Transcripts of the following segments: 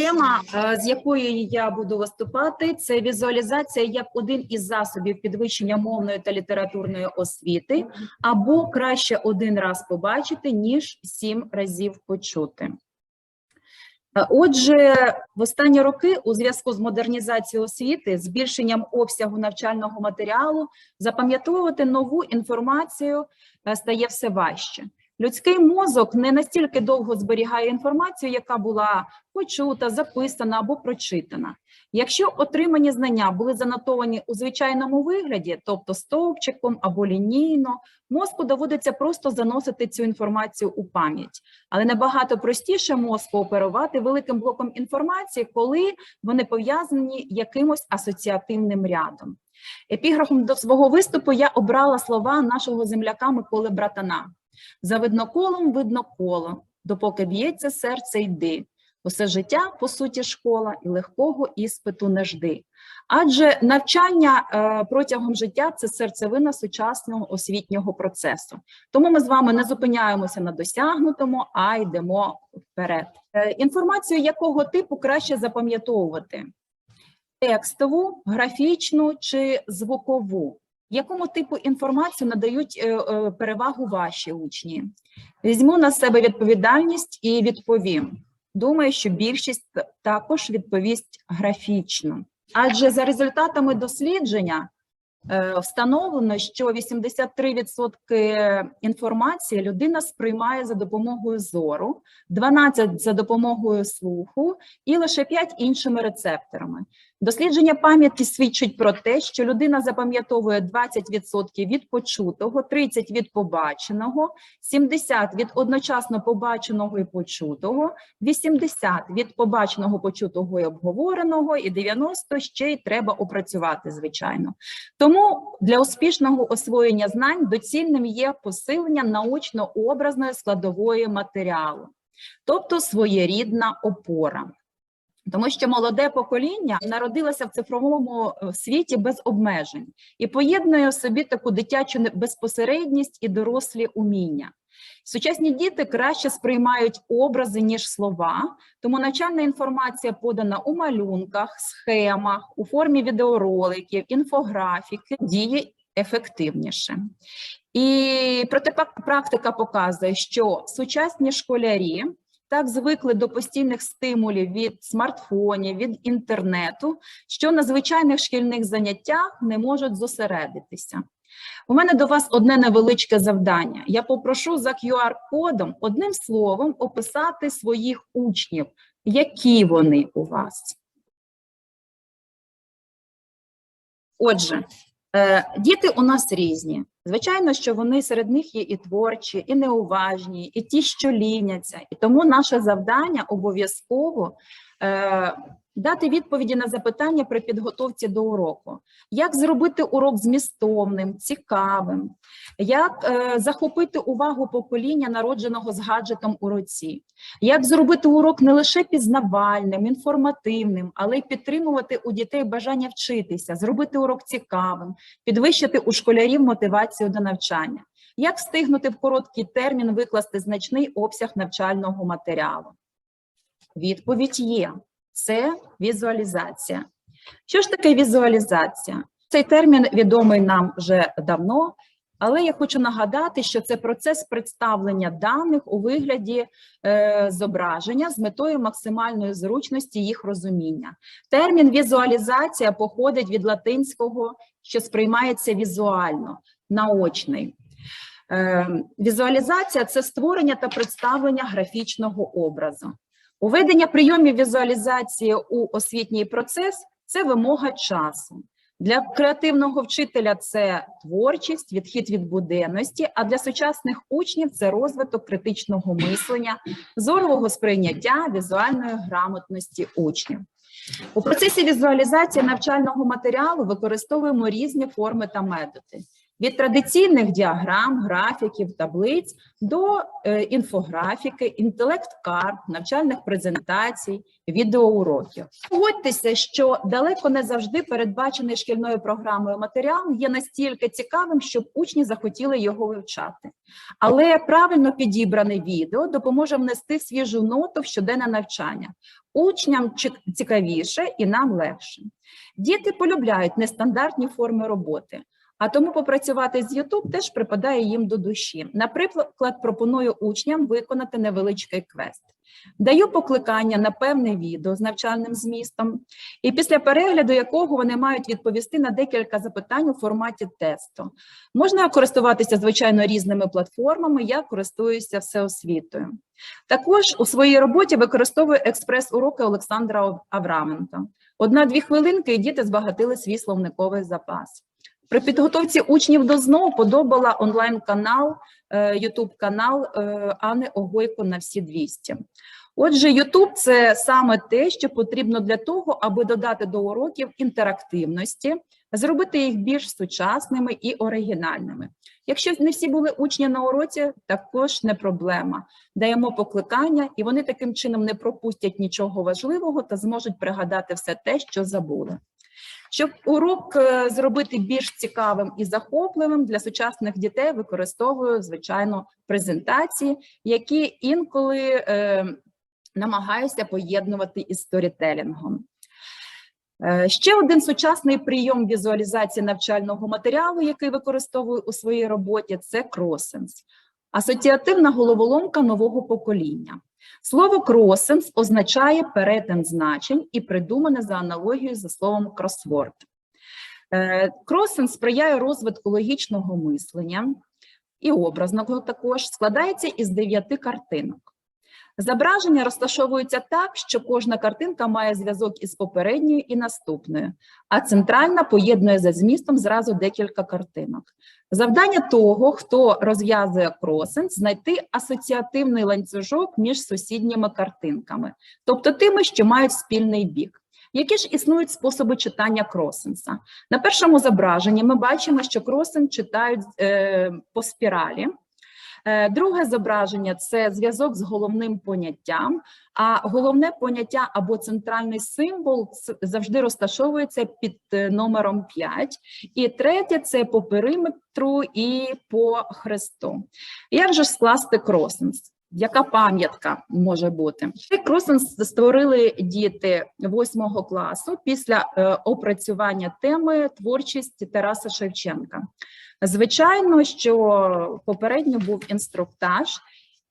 Тема, е, з якої я буду виступати, це візуалізація як один із засобів підвищення мовної та літературної освіти, або краще один раз побачити, ніж сім разів почути. Е, Отже, в останні роки у зв'язку з модернізацією освіти, збільшенням обсягу навчального матеріалу, запам'ятовувати нову інформацію е, стає все важче. Людський мозок не настільки довго зберігає інформацію, яка була почута, записана або прочитана. Якщо отримані знання були занотовані у звичайному вигляді, тобто стовпчиком або лінійно, мозку доводиться просто заносити цю інформацію у пам'ять. Але набагато простіше мозку оперувати великим блоком інформації, коли вони пов'язані якимось асоціативним рядом. Епіграфом до свого виступу я обрала слова нашого земляка Миколи Братана. За видноколом видно коло, допоки б'ється серце йди. Усе життя, по суті, школа, і легкого іспиту не жди. Адже навчання е, протягом життя це серцевина сучасного освітнього процесу. Тому ми з вами не зупиняємося на досягнутому, а йдемо вперед. Е, інформацію якого типу краще запам'ятовувати: текстову, графічну чи звукову. Якому типу інформацію надають е, е, перевагу ваші учні? Візьму на себе відповідальність і відповім. Думаю, що більшість також відповість графічно. Адже за результатами дослідження е, встановлено, що 83% інформації людина сприймає за допомогою зору, 12% за допомогою слуху і лише 5% іншими рецепторами. Дослідження пам'яті свідчить про те, що людина запам'ятовує 20% від почутого, 30% від побаченого, 70% від одночасно побаченого і почутого, 80% від побаченого, почутого і обговореного, і 90% ще й треба опрацювати, звичайно. Тому для успішного освоєння знань доцільним є посилення научно-образної складової матеріалу, тобто своєрідна опора. Тому що молоде покоління народилося в цифровому е, світі без обмежень і поєднує в собі таку дитячу безпосередність і дорослі уміння. Сучасні діти краще сприймають образи, ніж слова, тому навчальна інформація подана у малюнках, схемах, у формі відеороликів, інфографіки, діє ефективніше. І проте практика показує, що сучасні школярі так звикли до постійних стимулів від смартфонів, від інтернету, що на звичайних шкільних заняттях не можуть зосередитися. У мене до вас одне невеличке завдання. Я попрошу за QR-кодом одним словом описати своїх учнів, які вони у вас. Отже, діти у нас різні. Звичайно, що вони серед них є і творчі, і неуважні, і ті, що ліняться. І тому наше завдання обов'язково е, дати відповіді на запитання при підготовці до уроку. Як зробити урок змістовним, цікавим, як е, захопити увагу покоління, народженого з гаджетом у руці, як зробити урок не лише пізнавальним, інформативним, але й підтримувати у дітей бажання вчитися, зробити урок цікавим, підвищити у школярів мотивацію до навчання. Як встигнути в короткий термін викласти значний обсяг навчального матеріалу? Відповідь є: це візуалізація. Що ж таке візуалізація? Цей термін відомий нам вже давно, але я хочу нагадати, що це процес представлення даних у вигляді е, зображення з метою максимальної зручності їх розуміння. Термін візуалізація походить від латинського, що сприймається візуально, наочний. Е, Візуалізація це створення та представлення графічного образу. Уведення прийомів візуалізації у освітній процес це вимога часу. Для креативного вчителя це творчість, відхід від буденності, а для сучасних учнів це розвиток критичного мислення, зорового сприйняття, візуальної грамотності учнів. У процесі візуалізації навчального матеріалу використовуємо різні форми та методи. Від традиційних діаграм, графіків, таблиць до е, інфографіки, інтелект-карт, навчальних презентацій, відеоуроків. Погодьтеся, що далеко не завжди передбачений шкільною програмою матеріал є настільки цікавим, щоб учні захотіли його вивчати. Але правильно підібране відео допоможе внести свіжу ноту в щоденне навчання. Учням цікавіше і нам легше. Діти полюбляють нестандартні форми роботи. А тому попрацювати з YouTube теж припадає їм до душі. Наприклад, пропоную учням виконати невеличкий квест. Даю покликання на певне відео з навчальним змістом, і після перегляду якого вони мають відповісти на декілька запитань у форматі тесту. Можна користуватися, звичайно, різними платформами. Я користуюся всеосвітою. Також у своїй роботі використовую експрес-уроки Олександра Авраменка. Одна-дві хвилинки, і діти збагатили свій словниковий запас. При підготовці учнів до ЗНО подобала онлайн-канал, Ютуб канал Ани Огойко на всі 200. Отже, Ютуб це саме те, що потрібно для того, аби додати до уроків інтерактивності, зробити їх більш сучасними і оригінальними. Якщо не всі були учні на уроці, також не проблема. Даємо покликання, і вони таким чином не пропустять нічого важливого та зможуть пригадати все те, що забули. Щоб урок е, зробити більш цікавим і захопливим для сучасних дітей, використовую звичайно презентації, які інколи е, намагаюся поєднувати із сторітелінгом. Е, Ще один сучасний прийом візуалізації навчального матеріалу, який використовую у своїй роботі, це кросенс, асоціативна головоломка нового покоління. Слово кросенс означає перетин значень і придумане за аналогією за словом кросворд. Е, Кросенс сприяє розвитку логічного мислення і образного також складається із дев'яти картинок. Зображення розташовуються так, що кожна картинка має зв'язок із попередньою і наступною, а центральна поєднує за змістом зразу декілька картинок. Завдання того, хто розв'язує кросенс, знайти асоціативний ланцюжок між сусідніми картинками, тобто тими, що мають спільний бік. Які ж існують способи читання кросенса? На першому зображенні ми бачимо, що кросен читають е, по спіралі. Е, Друге зображення це зв'язок з головним поняттям, а головне поняття або центральний символ завжди розташовується під е, номером 5. І третє це по периметру і по хресту. Як же скласти кросенс? Яка пам'ятка може бути? Цей кросенс створили діти восьмого класу після е, опрацювання теми творчість Тараса Шевченка. Звичайно, що попередньо був інструктаж,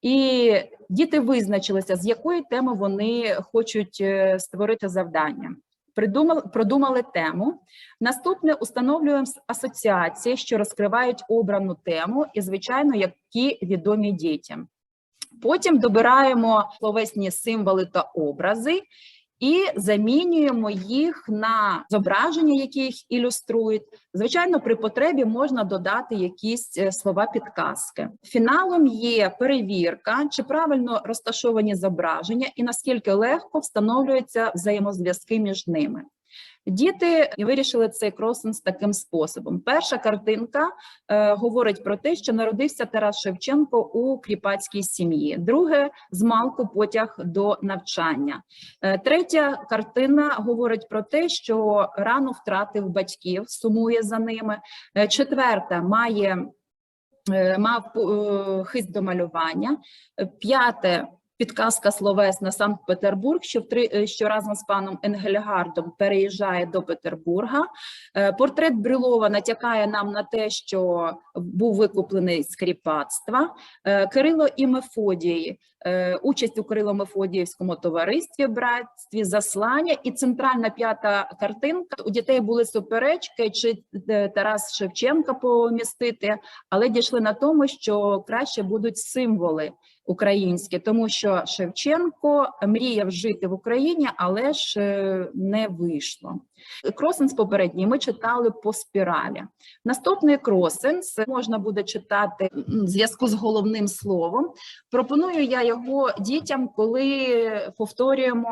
і діти визначилися, з якої теми вони хочуть е, створити завдання. Придумали, продумали тему. Наступне установлюємо асоціації, що розкривають обрану тему, і, звичайно, які відомі дітям. Потім добираємо словесні символи та образи і замінюємо їх на зображення, які їх ілюструють. Звичайно, при потребі можна додати якісь е, слова підказки. Фіналом є перевірка, чи правильно розташовані зображення і наскільки легко встановлюються взаємозв'язки між ними. Діти вирішили цей кросенс таким способом. Перша картинка е, говорить про те, що народився Тарас Шевченко у кріпацькій сім'ї. Друге змалку потяг до навчання. Е, третя картина говорить про те, що рано втратив батьків, сумує за ними. Е, четверта має е, мав е, хист до малювання. П'яте підказка словесна Санкт-Петербург, що, втри- е, що разом з паном Енгельгардом переїжджає до Петербурга. Е, Портрет Брюлова натякає нам на те, що був викуплений з кріпацтва. Е, Кирило і Мефодій, участь у Кирило-Мефодіївському товаристві, братстві, заслання. І центральна п'ята картинка. У дітей були суперечки, чи Тарас Шевченка помістити, але дійшли на тому, що краще будуть символи українські, тому що Шевченко мріяв жити в Україні, але ж е, не вийшло. Кросенс попередній ми читали по спіралі. Наступний кросенс можна буде читати в зв'язку з головним словом. Пропоную я його дітям, коли повторюємо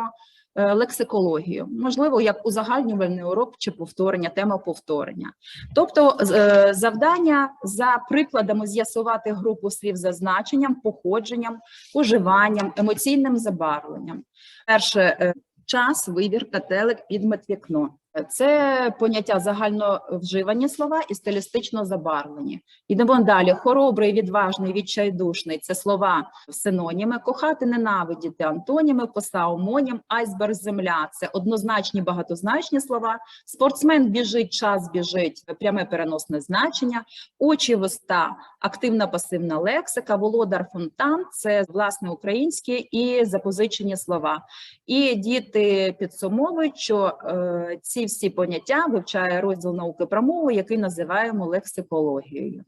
лексикологію, можливо, як узагальнювальний урок чи повторення, тема повторення. Тобто е, завдання за прикладами з'ясувати групу слів за значенням, походженням, уживанням, емоційним забарвленням. Перше е, час, вибір, кателик, підмет, вікно. Це поняття загально вживані слова і стилістично забарвлені. Йдемо далі. Хоробрий, відважний, відчайдушний це слова синоніми. Кохати, ненавидіти антоніми, коса омонім, айсберг, земля це однозначні багатозначні слова. Спортсмен біжить, час біжить, пряме переносне значення. Очі, вуста, активна пасивна лексика. Володар фонтан це власне українські і запозичені слова. І діти підсумовують, що е, ці всі поняття вивчає розділ науки про мову, який називаємо лексикологією.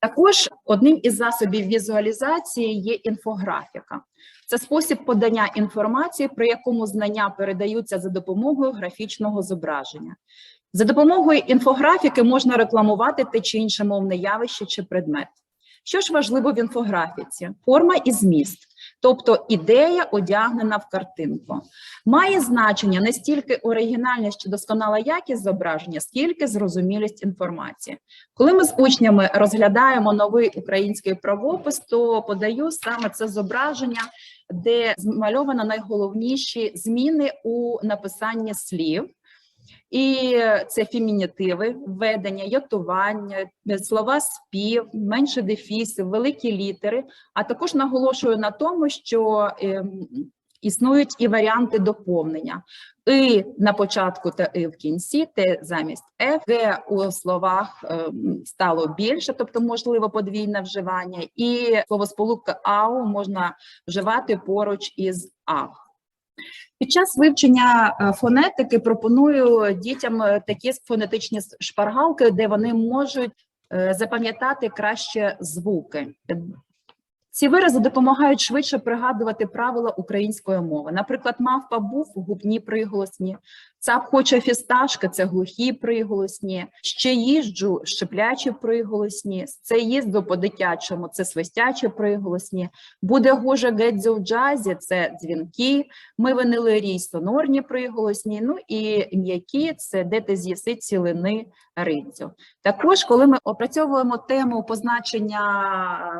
Також одним із засобів візуалізації є інфографіка. Це спосіб подання інформації, при якому знання передаються за допомогою графічного зображення. За допомогою інфографіки можна рекламувати те чи інше мовне явище чи предмет. Що ж важливо в інфографіці? Форма і зміст, тобто ідея одягнена в картинку. Має значення не стільки оригінальність чи досконала якість зображення, скільки зрозумілість інформації. Коли ми з учнями розглядаємо новий український правопис, то подаю саме це зображення, де змальовано найголовніші зміни у написанні слів. І це фемінітиви, введення, йотування, слова спів, менше дефісів, великі літери. А також наголошую на тому, що ем, існують і варіанти доповнення. І на початку та і в кінці, те замість «ф», «г» у словах ем, стало більше, тобто можливо подвійне вживання, і словосполука «ау» можна вживати поруч із «ав». Під час вивчення е, фонетики пропоную дітям е, такі фонетичні шпаргалки, де вони можуть е, запам'ятати краще звуки. Ці вирази допомагають швидше пригадувати правила української мови. Наприклад, мавпа був губні приголосні, цап хоче фісташки це глухі приголосні, ще їжджу щеплячі приголосні, це їзду по-дитячому, це свистячі приголосні, буде гоже гедзю в джазі, це дзвінки, ми винили рій сонорні приголосні, ну і м'які це де ти з'їси цілини рицю. Також, коли ми опрацьовуємо тему позначення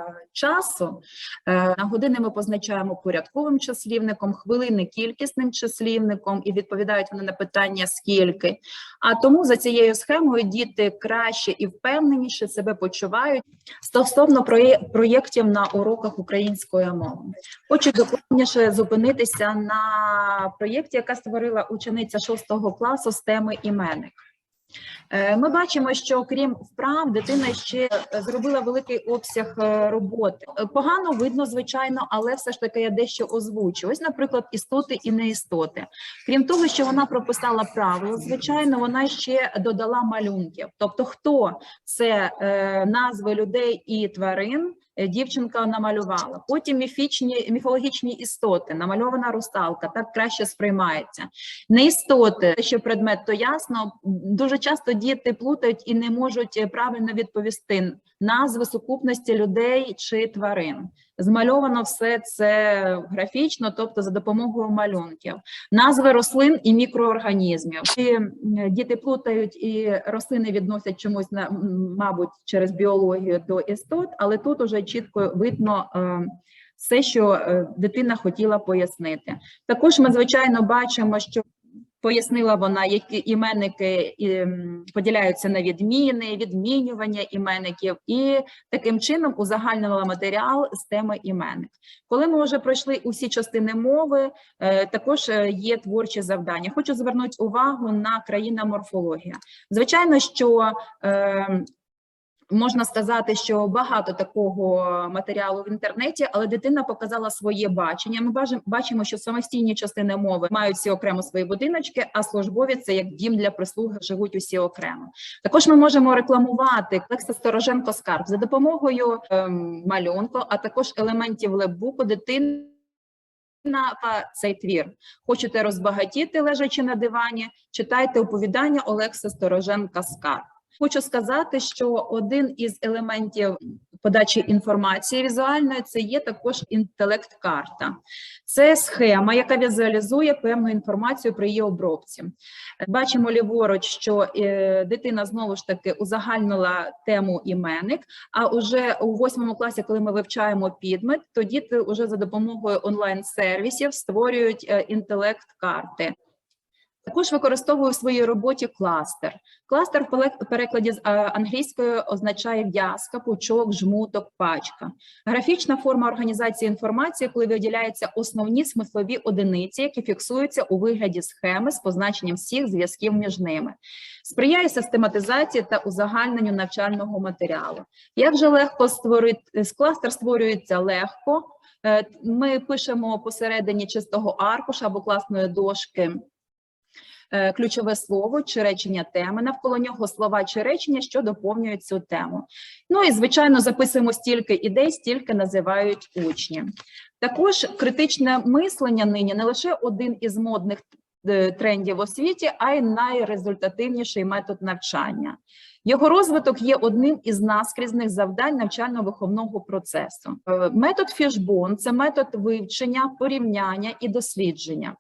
е, часу, е, на години ми позначаємо порядковим числівником, хвилини кількісним числівником і відповідають вони на питання скільки. А тому за цією схемою діти краще і впевненіше себе почувають стосовно проєктів на уроках української мови. Хочу докладніше зупинитися на проєкті, яка створила учениця 6 класу з теми іменник. Е, Ми бачимо, що крім вправ, дитина ще зробила великий обсяг е, роботи. Е, Погано видно, звичайно, але все ж таки я дещо озвучу. Ось, наприклад, істоти і неістоти. Крім того, що вона прописала правила, звичайно, вона ще додала малюнків. Тобто, хто це назви людей і тварин. Дівчинка намалювала. Потім міфічні міфологічні істоти, намальована русалка, так краще сприймається. Не істоти, що предмет то ясно. Дуже часто діти плутають і не можуть е, правильно відповісти назви сукупності людей чи тварин. Змальовано все це графічно, тобто за допомогою малюнків, назви рослин і мікроорганізмів. І діти плутають і рослини відносять чомусь на мабуть через біологію до істот, але тут уже чітко видно. е, Все, що е, дитина хотіла пояснити. Також ми звичайно бачимо, що Пояснила вона, які іменники поділяються на відміни, відмінювання іменників, і таким чином узагальнила матеріал з теми іменник. Коли ми вже пройшли усі частини мови, е, також е, є творчі завдання. Хочу звернути увагу на країна морфологія. Звичайно, що ем, Можна сказати, що багато такого матеріалу в інтернеті, але дитина показала своє бачення. Ми бачимо, що самостійні частини мови мають всі окремо свої будиночки, а службові це як дім для прислуги живуть усі окремо. Також ми можемо рекламувати Лекса Стороженко Скарб за допомогою ем, малюнку, а також елементів лепбуку дитини. На цей твір хочете розбагатіти, лежачи на дивані, читайте оповідання Олекса Стороженка Скарб. Хочу сказати, що один із елементів подачі інформації візуальної, це є також інтелект-карта. Це схема, яка візуалізує певну інформацію при її обробці. Бачимо ліворуч, що е, дитина знову ж таки узагальнила тему іменник. А уже у восьмому класі, коли ми вивчаємо підмет, то діти вже за допомогою онлайн-сервісів створюють е, інтелект-карти. Також використовую в своїй роботі кластер. Кластер в перекладі з е, англійської означає в'язка, пучок, жмуток, пачка. Графічна форма організації інформації, коли виділяються основні смислові одиниці, які фіксуються у вигляді схеми з позначенням всіх зв'язків між ними. Сприяє систематизації та узагальненню навчального матеріалу. Як же легко створити кластер створюється легко. Е, Ми пишемо посередині чистого аркуша або класної дошки ключове слово чи речення теми, навколо нього слова чи речення, що доповнюють цю тему. Ну і звичайно, записуємо стільки ідей, стільки називають учні. Також критичне мислення нині не лише один із модних е, трендів в освіті, а й найрезультативніший метод навчання. Його розвиток є одним із наскрізних завдань навчально-виховного процесу. Е, Метод Фішбон це метод вивчення, порівняння і дослідження.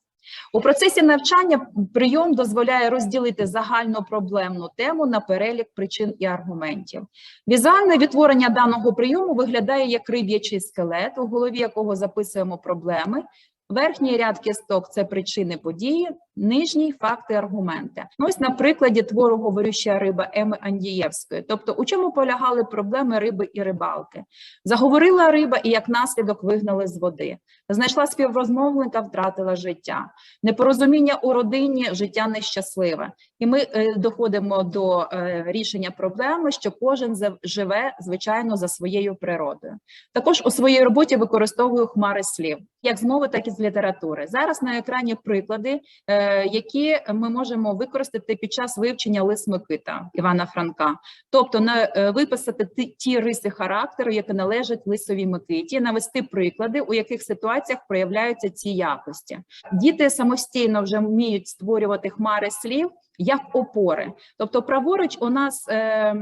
У процесі навчання прийом дозволяє розділити загальну проблемну тему на перелік причин і аргументів. Візуальне відтворення даного прийому виглядає як риб'ячий скелет, у голові якого записуємо проблеми. Верхній ряд кісток це причини події, нижній факти, аргументи. Ну, Ось на прикладі твору говорюща риба Еми Андієвської. Тобто, у чому полягали проблеми риби і рибалки? Заговорила риба і як наслідок вигнали з води. Знайшла співрозмовника, втратила життя. Непорозуміння у родині, життя нещасливе. І ми е, доходимо до е, рішення проблеми, що кожен живе звичайно за своєю природою. Також у своїй роботі використовую хмари слів, як з мови, так і з літератури. Зараз на екрані приклади, е, які ми можемо використати під час вивчення лис Микита Івана Франка. Тобто на е, виписати ті, риси характеру, які належать лисовій Микиті, навести приклади, у яких ситуаціях проявляються ці якості. Діти самостійно вже вміють створювати хмари слів. Як опори, тобто праворуч у нас е,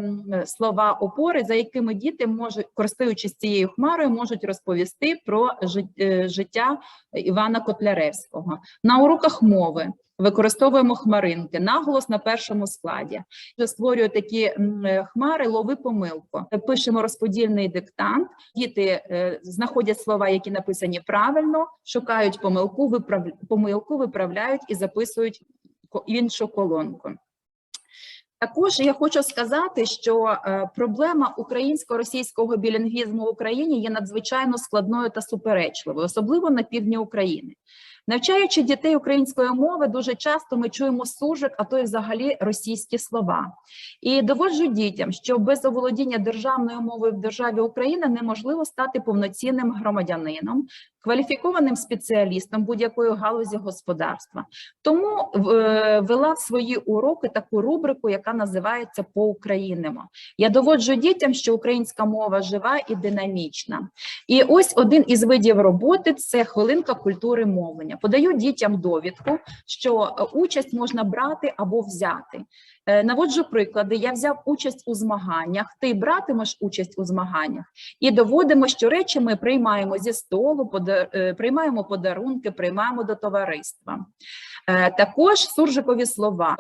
слова опори, за якими діти можуть, користуючись цією хмарою, можуть розповісти про е, життя Івана Котляревського. На уроках мови використовуємо хмаринки, наголос на першому складі. Створюю такі хмари, лови помилку. Пишемо розподільний диктант. Діти е, знаходять слова, які написані правильно, шукають помилку, виправ... помилку, виправляють і записують іншу колонку. Також я хочу сказати, що е, проблема українсько-російського білінгвізму в Україні є надзвичайно складною та суперечливою, особливо на півдні України. Навчаючи дітей української мови, дуже часто ми чуємо суржик, а то й взагалі російські слова. І доводжу дітям, що без оволодіння державною мовою в державі Україна неможливо стати повноцінним громадянином, кваліфікованим спеціалістом будь-якої галузі господарства. Тому е, вела в свої уроки таку рубрику, яка називається по-українному. Я доводжу дітям, що українська мова жива і динамічна. І ось один із видів роботи це хвилинка культури мовлення. Подаю дітям довідку, що е, участь можна брати або взяти. Е, Наводжу приклади. Я взяв участь у змаганнях, ти братимеш участь у змаганнях, і доводимо, що речі ми приймаємо зі столу, е, приймаємо подарунки, приймаємо до товариства. Е, Також суржикові слова.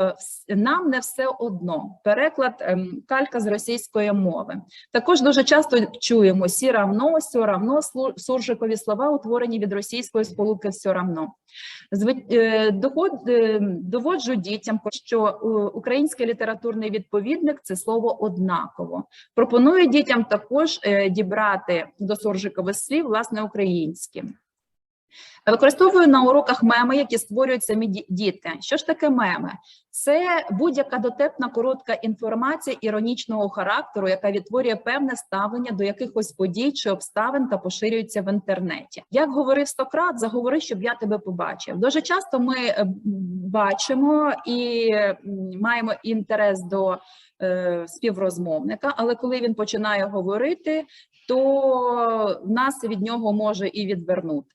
Е, Нам не все одно. Переклад ем, калька з російської мови. Також дуже часто чуємо сі равно, сьо равно, суржикові слова, утворені від російської сполуки все равно. Е, Доводжу дітям, що український літературний відповідник це слово однаково. Пропоную дітям також дібрати до суржикових слів власне українські. Використовую на уроках меми, які створюють самі діти. Що ж таке меми? Це будь-яка дотепна коротка інформація іронічного характеру, яка відтворює певне ставлення до якихось подій чи обставин та поширюється в інтернеті. Як говорив Стократ, заговори, щоб я тебе побачив. Дуже часто ми е, бачимо і маємо інтерес до е, співрозмовника, але коли він починає говорити, то нас від нього може і відвернути.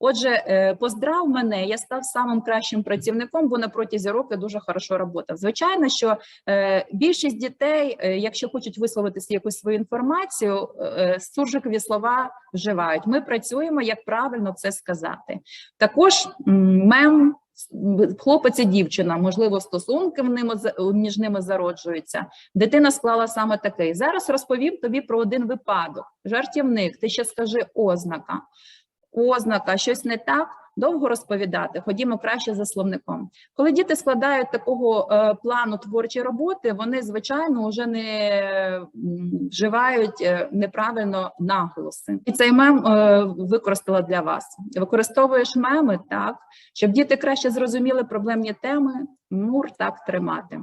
Отже, е, поздрав мене, я став самим кращим працівником, бо на протязі року дуже хорошо роботав. Звичайно, що е, більшість дітей, е, якщо хочуть висловитися якусь свою інформацію, суржикові слова вживають. Ми працюємо, як правильно це сказати. Також мем. Хлопець і дівчина, можливо, стосунки між ними зароджуються. Дитина склала саме такий. Зараз розповім тобі про один випадок. Жартівник, ти ще скажи ознака. Ознака, щось не так. Довго розповідати, ходімо краще за словником. Коли діти складають такого е, плану творчої роботи, вони звичайно вже не вживають е, неправильно наголоси. І цей мем е, використала для вас. Використовуєш меми так, щоб діти краще зрозуміли проблемні теми. Мур так тримати.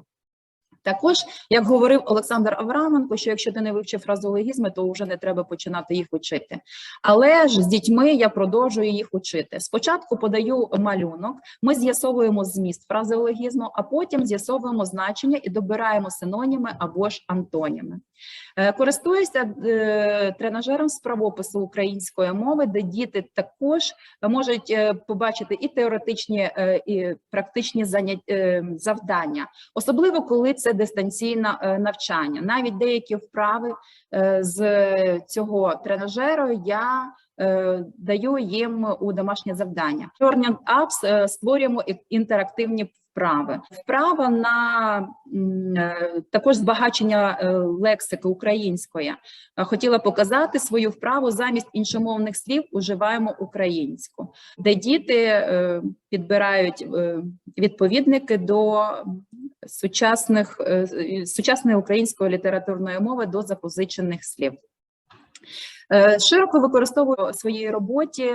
Також, як говорив Олександр Авраменко, що якщо ти не вивчив фразологізми, то вже не треба починати їх учити. Але ж з дітьми я продовжую їх учити. Спочатку подаю малюнок, ми з'ясовуємо зміст фразеологізму, а потім з'ясовуємо значення і добираємо синоніми або ж антоніми. Е, Користуюся е, тренажером з правопису української мови, де діти також можуть е, побачити і теоретичні, і практичні завдання, особливо коли це дистанційне навчання. Навіть деякі вправи з цього тренажеру я даю їм у домашнє завдання. Learning Apps створюємо інтерактивні вправи. Вправа на е, також збагачення е, лексики української. Хотіла показати свою вправу замість іншомовних слів уживаємо українську, де діти е, підбирають відповідники до сучасних сучасної української літературної мови до запозичених слів. Широко використовую у своїй роботі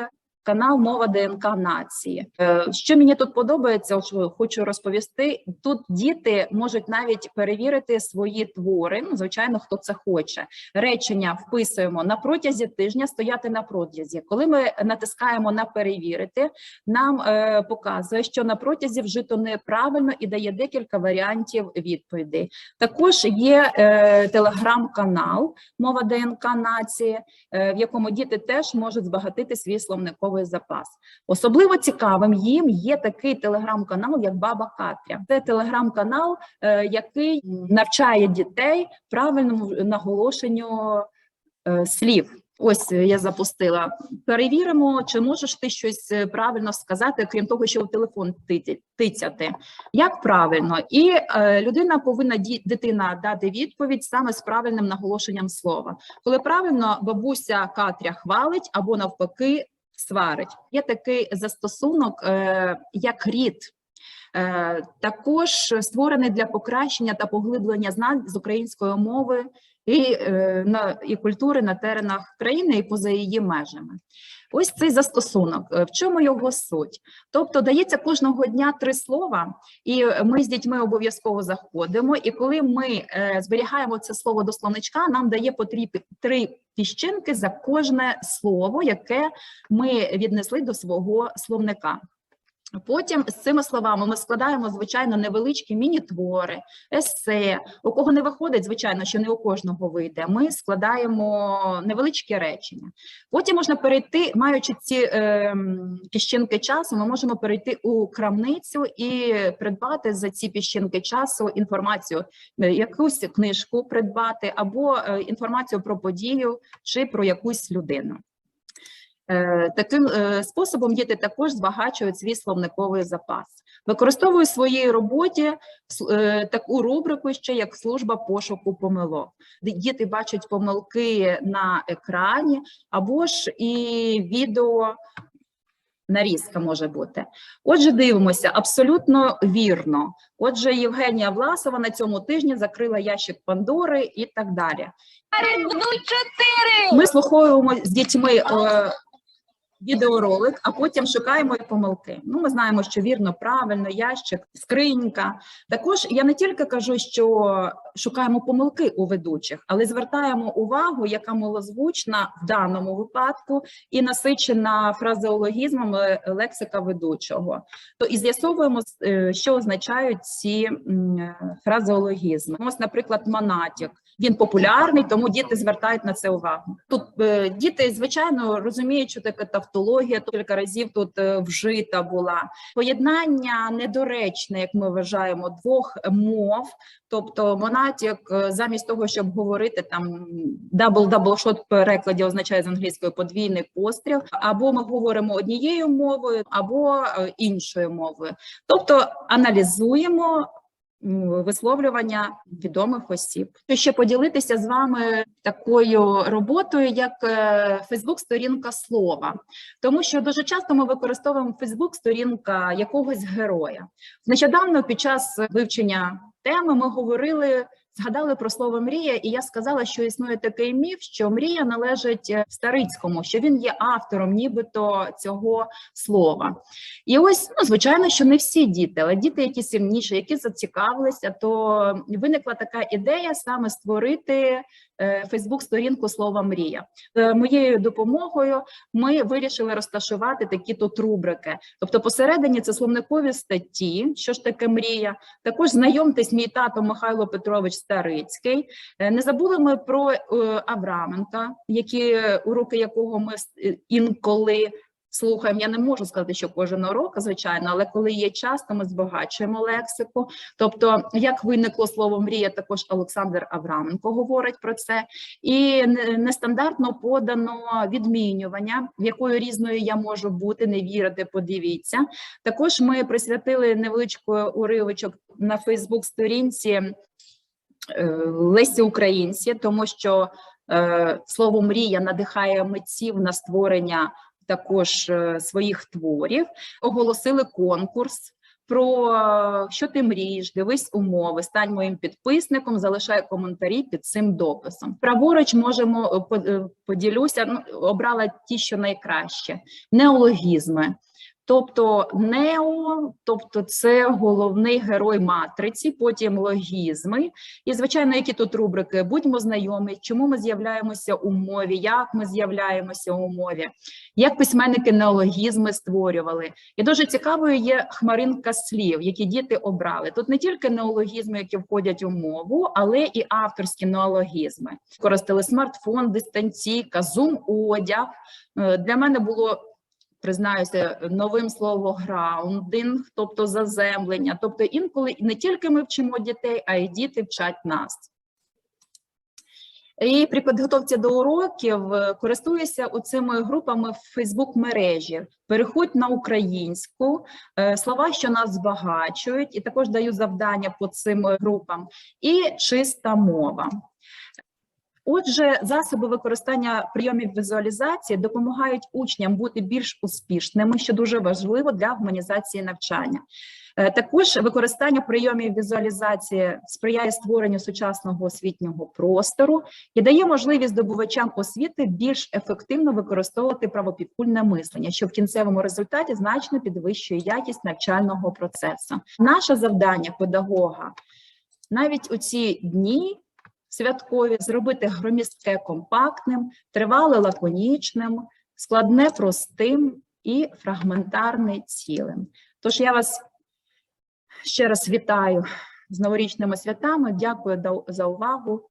канал Мова ДНК нації. Е, Що мені тут подобається, що хочу розповісти. Тут діти можуть навіть перевірити свої твори. Ну, звичайно, хто це хоче. Речення вписуємо на протязі тижня, стояти на протязі. Коли ми натискаємо на перевірити, нам е, показує, що на протязі вжито неправильно і дає декілька варіантів відповідей. Також є е, телеграм-канал Мова ДНК нації, е, в якому діти теж можуть збагатити свій словниковий запас. Особливо цікавим їм є такий телеграм-канал, як Баба Катря. Це телеграм-канал, е, який навчає дітей правильному наголошенню е, слів. Ось я запустила. Перевіримо, чи можеш ти щось е, правильно сказати, крім того, що в телефон тицяти. Як правильно? І е, людина повинна дитина дати відповідь саме з правильним наголошенням слова. Коли правильно бабуся Катря хвалить або навпаки сварить. Є такий застосунок, е, як рід. Е, також створений для покращення та поглиблення знань з української мови і, е, на, і культури на теренах країни і поза її межами. Ось цей застосунок. Е, В чому його суть? Тобто дається кожного дня три слова, і ми з дітьми обов'язково заходимо. І коли ми е, зберігаємо це слово до словничка, нам дає по три піщинки за кожне слово, яке ми віднесли до свого словника. Потім з цими словами ми складаємо, звичайно, невеличкі міні-твори, есе. У кого не виходить, звичайно, що не у кожного вийде. Ми складаємо невеличкі речення. Потім можна перейти, маючи ці е, піщинки часу, ми можемо перейти у крамницю і придбати за ці піщинки часу інформацію, е, якусь книжку придбати або е, інформацію про подію чи про якусь людину. Е, Таким е, способом діти також збагачують свій словниковий запас. Використовую в своїй роботі е, таку рубрику ще як служба пошуку помилок. Діти бачать помилки на екрані або ж і відео. Нарізка може бути. Отже, дивимося абсолютно вірно. Отже, Євгенія Власова на цьому тижні закрила ящик Пандори і так далі. Ми слухаємо з дітьми відеоролик, а потім шукаємо і помилки. Ну, ми знаємо, що вірно, правильно, ящик, скринька. Також я не тільки кажу, що шукаємо помилки у ведучих, але звертаємо увагу, яка милозвучна в даному випадку і насичена фразеологізмами лексика ведучого. То і з'ясовуємо, е, що означають ці е, фразеологізми. Ось, наприклад, монатік. Він популярний, тому діти звертають на це увагу. Тут е, діти, звичайно, розуміють, що таке тавтологія. то Кілька разів тут е, вжита була поєднання недоречне, як ми вважаємо, двох мов. Тобто монатік е, замість того, щоб говорити там дабл-дабл-шот перекладі означає з англійської подвійний постріл, або ми говоримо однією мовою, або е, іншою мовою. Тобто аналізуємо висловлювання відомих осіб. Ще поділитися з вами такою роботою, як Фейсбук-сторінка слова, тому що дуже часто ми використовуємо Фейсбук-сторінка якогось героя. Нещодавно під час вивчення теми ми говорили. Згадали про слово мрія, і я сказала, що існує такий міф, що мрія належить е, Старицькому, що він є автором, нібито цього слова. І ось, ну звичайно, що не всі діти, але діти, які сильніші, які зацікавилися, то виникла така ідея саме створити Фейсбук-сторінку слова мрія. Е, Моєю допомогою ми вирішили розташувати такі тут рубрики. Тобто, посередині це словникові статті, що ж таке мрія. Також знайомтесь, мій тато Михайло Петрович Старицький. Е, Не забули ми про е, Авраменка, які уроки якого ми інколи. Слухаємо, я не можу сказати, що кожен урок, звичайно, але коли є час, то ми збагачуємо лексику. Тобто, як виникло слово мрія, також Олександр Авраменко говорить про це, і нестандартно подано відмінювання, якою різною я можу бути, не вірити, подивіться. Також ми присвятили невеличкий уривочок на Фейсбук-сторінці е, Лесі Українці, тому що е, слово мрія надихає митців на створення також е, своїх творів. Оголосили конкурс. Про е, що ти мрієш, дивись умови, стань моїм підписником, залишай коментарі під цим дописом. Праворуч можемо е, по- поділюся. Ну обрала ті, що найкраще. Неологізми. Тобто нео, тобто це головний герой матриці, потім логізми. І, звичайно, які тут рубрики? Будьмо знайомі, чому ми з'являємося у мові, як ми з'являємося у мові, як письменники неологізми створювали. І дуже цікавою є хмаринка слів, які діти обрали. Тут не тільки неологізми, які входять у мову, але і авторські неологізми. Користили смартфон, дистанційка, зум-одяг. Е, Для мене було признаюся, новим слово граундинг, тобто заземлення. Тобто інколи не тільки ми вчимо дітей, а й діти вчать нас. І при підготовці до уроків е, користуюся цими групами в Facebook мережі. Переходь на українську, е, слова, що нас збагачують, і також даю завдання по цим групам. І чиста мова. Отже, засоби використання прийомів візуалізації допомагають учням бути більш успішними, що дуже важливо для гуманізації навчання. Е, Також використання прийомів візуалізації сприяє створенню сучасного освітнього простору і дає можливість здобувачам освіти більш ефективно використовувати правопідкульне мислення, що в кінцевому результаті значно підвищує якість навчального процесу. Наше завдання педагога навіть у ці дні святкові зробити громістке компактним, тривале лаконічним, складне простим і фрагментарне цілим. Тож я вас ще раз вітаю з новорічними святами. Дякую за увагу.